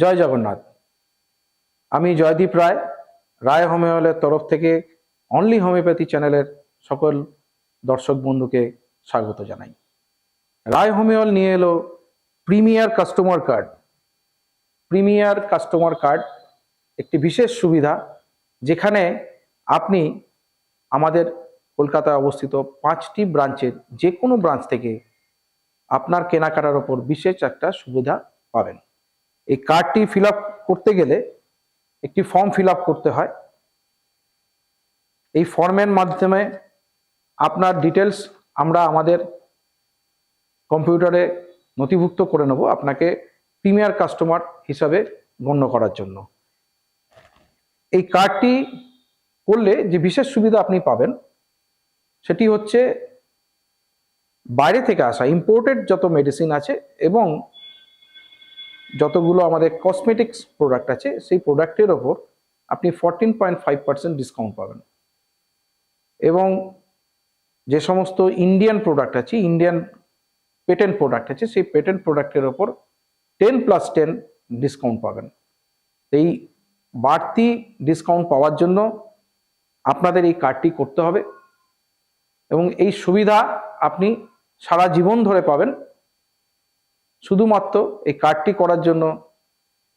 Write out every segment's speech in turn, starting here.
জয় জগন্নাথ। আমি জয়দীপ রায় রায় হোমিওলের তরফ থেকে অনলি হোমিওপ্যাথি চ্যানেলের সকল দর্শক বন্ধুকে স্বাগত জানাই। রায় হোমিওল নিয়ে এলো premier customer card. Premier customer card একটি বিশেষ সুবিধা যেখানে আপনি আমাদের কলকাতায় অবস্থিত পাঁচটি ব্রাঞ্চের যে কোনো ব্রাঞ্চ থেকে আপনার কেনাকাটার ওপর বিশেষ একটা সুবিধা পাবেন। এই কার্ডটি ফিল করতে গেলে একটি ফর্ম ফিল করতে হয়। এই ফর্মের মাধ্যমে আপনার ডিটেলস আমরা আমাদের কম্পিউটারে নথিভুক্ত করে নেব আপনাকে প্রিমিয়ার কাস্টমার হিসাবে গণ্য করার জন্য। এই কার্ডটি করলে যে বিশেষ সুবিধা আপনি পাবেন, সেটি হচ্ছে বাইরে থেকে আসা ইম্পোর্টেড যত মেডিসিন আছে এবং যতগুলো আমাদের কসমেটিক্স প্রোডাক্ট আছে, সেই প্রোডাক্টের ওপর আপনি fourteen point five percent discount পাবেন। এবং যে সমস্ত ইন্ডিয়ান প্রোডাক্ট আছে ইন্ডিয়ান পেটেন্ট প্রোডাক্ট আছে, সেই পেটেন্ট প্রোডাক্টের ওপর টেন প্লাস টেন ডিসকাউন্ট পাবেন। এই বাড়তি ডিসকাউন্ট পাওয়ার জন্য আপনাদের এই কার্ডটি করতে হবে এবং এই সুবিধা আপনি সারা জীবন ধরে পাবেন। শুধুমাত্র এই কার্ডটি করার জন্য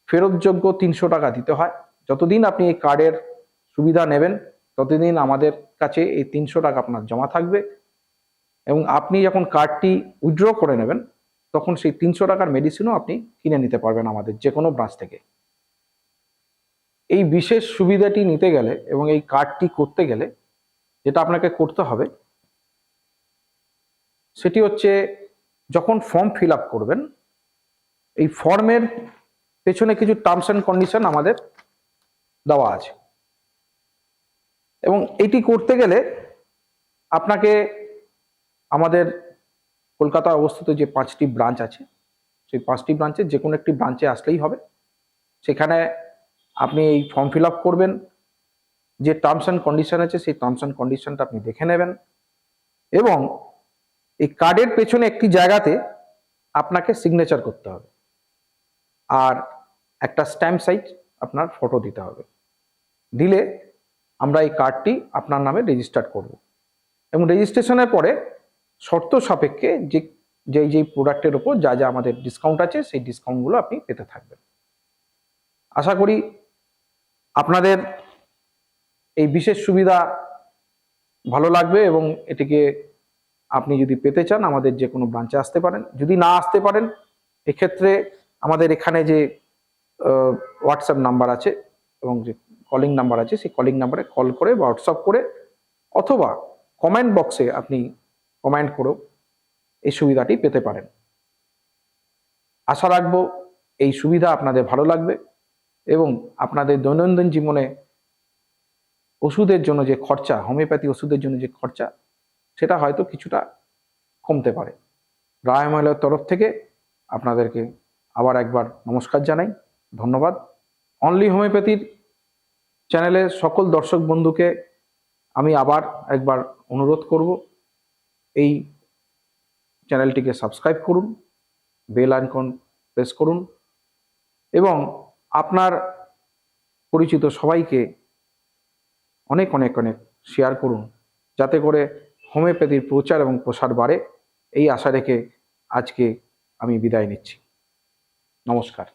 ফেরতযোগ্য তিনশো টাকা দিতে হয়। যতদিন আপনি এই কার্ডের সুবিধা নেবেন, ততদিন আমাদের কাছে এই তিনশো টাকা আপনার জমা থাকবে। এবং আপনি যখন কার্ডটি উইথড্র করে নেবেন, তখন সেই তিনশো টাকার মেডিসিনও আপনি কিনে নিতে পারবেন আমাদের যে কোনো ব্রাঞ্চ থেকে। এই বিশেষ সুবিধাটি নিতে গেলে এবং এই কার্ডটি করতে গেলে যেটা আপনাকে করতে হবে, সেটি হচ্ছে যখন ফর্ম ফিল আপ করবেন, এই ফর্মের পেছনে কিছু টার্মস অ্যান্ড কন্ডিশন আমাদের দেওয়া আছে। এবং এটি করতে গেলে আপনাকে আমাদের কলকাতায় অবস্থিত যে পাঁচটি ব্রাঞ্চ আছে, সেই পাঁচটি ব্রাঞ্চে যে কোনো একটি ব্রাঞ্চে আসলেই হবে। সেখানে আপনি এই ফর্ম ফিল আপ করবেন, যে টার্মস অ্যান্ড কন্ডিশন আছে সেই টার্মস অ্যান্ড কন্ডিশনটা আপনি দেখে নেবেন এবং এই কার্ডের পেছনে একটি জায়গাতে আপনাকে সিগনেচার করতে হবে। আর একটা স্ট্যাম্প সাইজ আপনার ফটো দিতে হবে। দিলে আমরা এই কার্ডটি আপনার নামে রেজিস্টার করব। এবং রেজিস্ট্রেশনের পরে শর্ত সাপেক্ষে যে যেই যেই প্রোডাক্টের ওপর যা যা আমাদের ডিসকাউন্ট আছে, সেই ডিসকাউন্টগুলো আপনি পেতে থাকবেন। আশা করি আপনাদের এই বিশেষ সুবিধা ভালো লাগবে এবং এটিকে আপনি যদি পেতে চান, আমাদের যে কোনো ব্রাঞ্চে আসতে পারেন। যদি না আসতে পারেন, এক্ষেত্রে আমাদের এখানে যে হোয়াটসঅ্যাপ নাম্বার আছে এবং যে কলিং নাম্বার আছে, সেই কলিং নাম্বারে কল করে বা হোয়াটসঅ্যাপ করে অথবা কমেন্ট বক্সে আপনি কমেন্ট করেও এই সুবিধাটি পেতে পারেন। আশা রাখব এই সুবিধা আপনাদের ভালো লাগবে এবং আপনাদের দৈনন্দিন জীবনে ওষুধের জন্য যে খরচা, হোমিওপ্যাথি ওষুধের জন্য যে খরচা সেটা হয়তো কিছুটা কমতে পারে। রায় মহিলার তরফ থেকে আপনাদেরকে আবার একবার নমস্কার জানাই। ধন্যবাদ। অনলি হোমিওপ্যাথির চ্যানেলের সকল দর্শক বন্ধুকে আমি আবার একবার অনুরোধ করব, এই চ্যানেলটিকে সাবস্ক্রাইব করুন, বেল আইকন প্রেস করুন এবং আপনার পরিচিত সবাইকে অনেক অনেক অনেক শেয়ার করুন। যাতে করে হোমিওপ্যাথির প্রচার এবং প্রসার বাড়ে এই আশা রেখে আজকে আমি বিদায় নিচ্ছি। নমস্কার।